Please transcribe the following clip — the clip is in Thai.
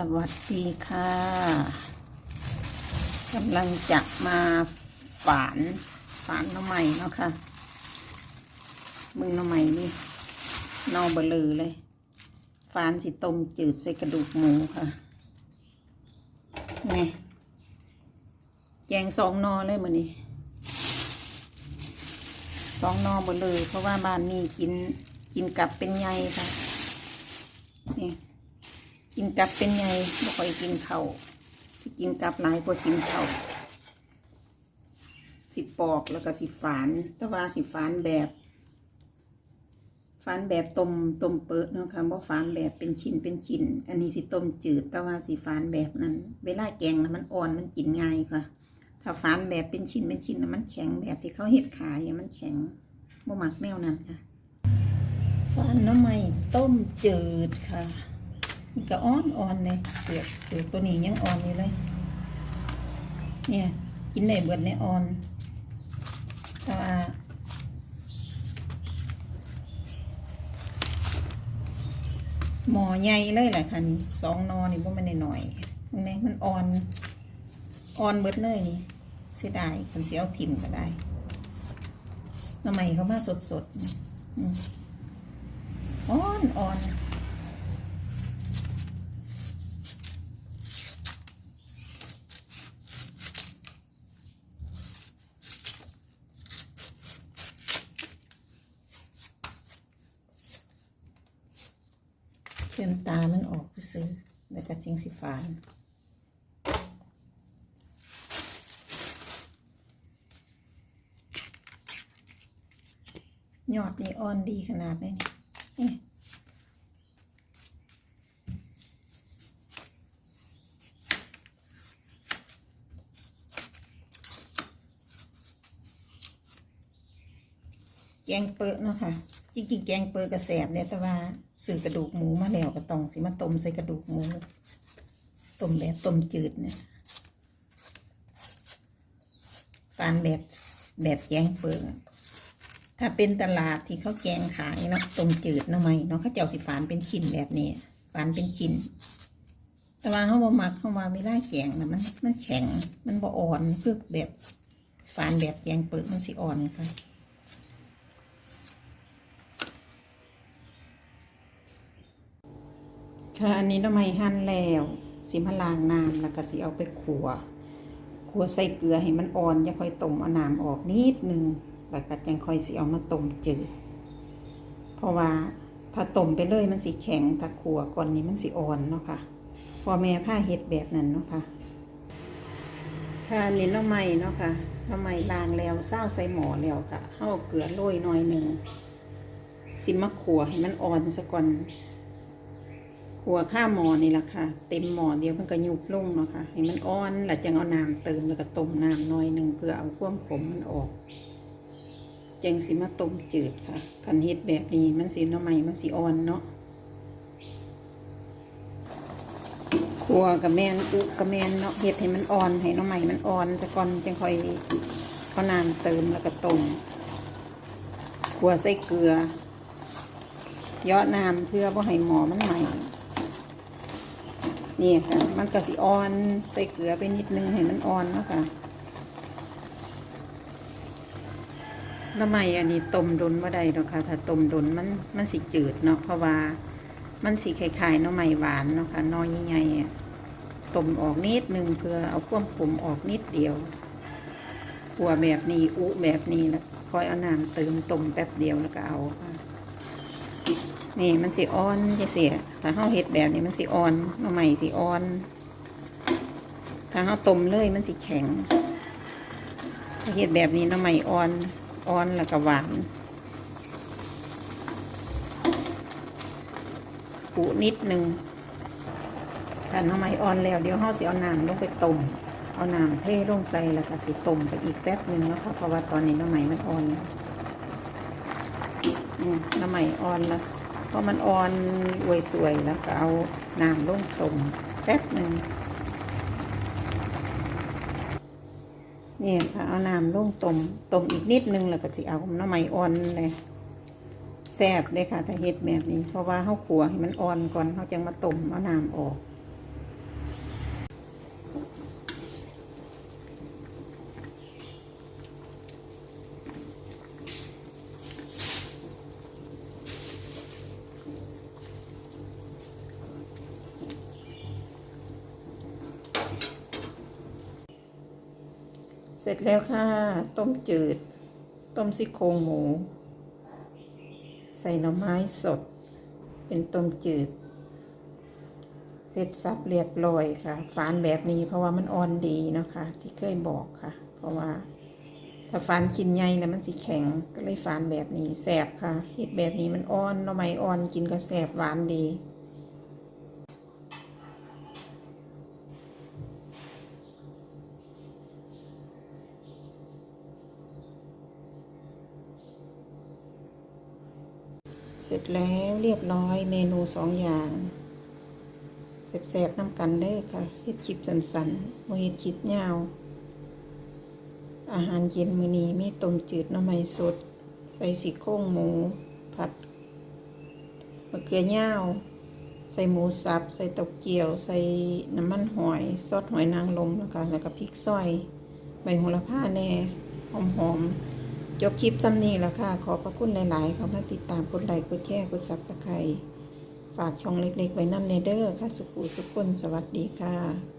สวัสดีค่ะกำลังจะมาฝานฝานน้ำใหม่เนาะค่ะมึงน้ำใหม่นี่นอเบลือเลยฝานสิต้มจืดใส่กระดูกหมูค่ะนี่แกงสองนอเลยมือนี้สองนอเบลือเพราะว่าบ้านนี้กินกินกับเป็นไงค่ะนี่ กินกับเป็นไงไม่ค่อยกินเขา่าวที่กินกับหลายกว่ากินเขา่าวสิปอกแล้วก็สิฝานแต่ว่าสิฝานแบบฝานแบบต้มต้มเปิดเนาะค่ะบ่ฝานแบบเป็นชิ้นเป็นชิ้น อันนี้สิต้มจืดแต่ว่าสิฝานแบบนั้น เวลาแกงนะมันอ่อนมันกินง่ายค่ะ ถ้าฝานแบบเป็นชิ้นเป็นชิ้นนะมันแข็งแบบที่เขาเห็ดขายมันแข็งบ่หมักแนวนั้นค่ะฝานน้ำไม่ต้มจืดค่ะ นี่ก็อ่อนอ่อนเลยเปลือกเปลือกตัวนี้ยังอ่อนอยู่เลย เนี่ย กินได้เบิดในอ่อนแต่ว่าหมอใหญ่เลยแหละค่ะนี่สองนอนี่บ่แมันหน่อยๆมันมันอ่อน อ่อนเบิดเลยนี่เสียดายคนเสียเอาถิ่มก็ได้ทำไมเขามาสดๆนี่อืมอ่อนอ่อน เพื่อนตามันออกไปซื้อแล้วก็จิงสิฟานยอดนี่อ่อนดีขนาดนี้นี่แกงเปิดเนาะค่ะ จริงๆแกงเปิดกระแสบเนี่ยแต่ว่าซื้อกระดูกหมูมาแล้วก็ต้องสิมาต้มใส่กระดูกหมูต้มแบบต้มจืดเนี่ยฟานแบบแบบแกงเปิดอะถ้าเป็นตลาดที่เขาแกงขายเนาะต้มจืดเนาะไหมเนาะเขาเจ้าสิฟานเป็นชิ้นแบบนี้ฟานเป็นชิ้นแต่ว่าเขาบ่มักเข้ามาไม่ได้แกงนะมันมันแข็งมันบ่อ่อนคือแบบฟานแบบแกงเปิดมันสิอ่อนค่ะ ค่ะอันนี้ทำไมหั่นแล้วสิมาล้างน้ำแล้วก็สิเอาไปขัวขัวใส่เกลือให้มันอ่อนอย่าค่อยต้มเอาน้ำออกนิดนึงแล้วก็จังค่อยสิเอามาต้มจืด เพราะว่าถ้าต้มไปเลยมันสิแข็งถ้าขัวก่อนนี้มันสิอ่อนเนาะค่ะพ่อแม่ผ้าเฮ็ดแบบนั้นเนาะค่ะค่ะอันนี้น้ำไม้เนาะค่ะน้ำไม้ล้างแล้วเศร้าใส่หม้อแล้วก็เอาเกลือโรยหน่อยหนึ่งสิมาขัวให้มันอ่อนซะก่อน หัวข้าหมอนี่แหละค่ะ เต็มหมอเดียวมันก็ยุบลงเนาะค่ะให้มันอ่อนแล้วจังเอาน้ำเติมแล้วก็ต้มน้ำหน่อยหนึ่งเพื่อเอาความขมมันออกจังสิมาต้มจืดค่ะคันเฮ็ดแบบนี้มันสีน้ำใหม่มันสีอ่อนเนาะขัวกับแมนอุกับแมนเนาะเฮ็ดให้มันอ่อนให้น้ำใหม่มันอ่อนแต่ก่อนจังค่อยเอาน้ำเติมแล้วก็ต้มขัวใส่เกลือยาะน้ำเพื่อบ่ให้หมอมันใหม่ นี่ค่ะ มันก็สิอ่อนใส่เกลือไปนิดนึงให้มันอ่อนเนาะค่ะทำไมอันนี้ต้มดนว่าใดดอกค่ะ ถ้าต้มดนมันมันสิจืดเนาะเพราะว่า มันสิคล้ายๆน้อไม้หวานเนาะค่ะน้อยใหญ่ๆอะต้มออกนิดนึงเพื่อเอาความขมออกนิดเดียวขัวแบบนี้อุแบบนี้แล้วคอยเอาน้ำเติมต้มแป๊บเดียวแล้วก็เอาค่ะ นี่มันสิอ่อนจะเสียถ้าเฮาเฮ็ดแบบนี้มันสิอ่อนหน่อใหม่สิอ่อน ถ้าเฮาต้มเลยมันสิแข็งถ้าเฮ็ดแบบนี้หน่อใหม่อ่อนอ่อนแล้วก็หวานปุนิดนึงถ้าหน่อใหม่อ่อนแล้วเดี๋ยวเฮาสิเอาน้ำลงไปต้มเอาน้ำเทลงใส่แล้วก็สิต้มไปอีกแป๊บหนึ่งนะค่ะเพราะว่าตอนนี้หน่อใหม่มันอ่อนเนี่ยหน่อใหม่อ่อนแล้ว พอมันอ่อนอวยสวยแล้วก็เอาน้ำลงต้มแป๊บหนึ่งนี่ค่ะเอาน้ำลงต้มต้มอีกนิดนึงแล้วก็จะเอาน้ำไม่อ่อนเลยแซ่บเลยค่ะถ้าเห็ดแบบนี้ เพราะว่าเขาขัวให้มันอ่อนก่อนเขาจึงมาต้มเอาน้ำออก สร็จแล้วค่ะ ต้มจืด ต้มซี่โครงหมู ใส่หน่อไม้สด เป็นต้มจืด เสร็จสับเรียบร้อยค่ะ ฝานแบบนี้เพราะว่ามันอ่อนดีเนาะคะที่เคยบอกค่ะ เพราะว่า ถ้าฝานชิ้นใหญ่แล้วมันสิแข็งก็เลยฝานแบบนี้แสบค่ะเห็ดแบบนี้มันอ่อนหน่อไม้อ่อนกินก็แสบหวานดี เสร็จแล้วเรียบร้อยเมนูสองอย่างแสบๆน้ำกันเด้อค่ะเฮ็ดคลิปสันๆโมเฮ็ดคลิปยาว อาหารเย็นมื้อนี้มีต้มจืดน้ำไม้สด ใส่สีโครงหมู ผัดมะเขือยาว ใส่หมูสับ ใส่เต้าเกี๊ยว ใส่น้ำมันหอย ซอสหอยนางรมแล้วก็แล้วก็พริกซอย ใบโหระพาแหน่หอมๆ จบคลิปซ้ำนี้แล้วค่ะ ขอบพระคุณหลาย ๆ เขามาติดตามกดไลค์กดแชร์กดซับสไครต์ฝากช่องเล็ก ๆ ไว้น้ำเนเดอร์ค่ะ สุขุสุขคน สวัสดีค่ะ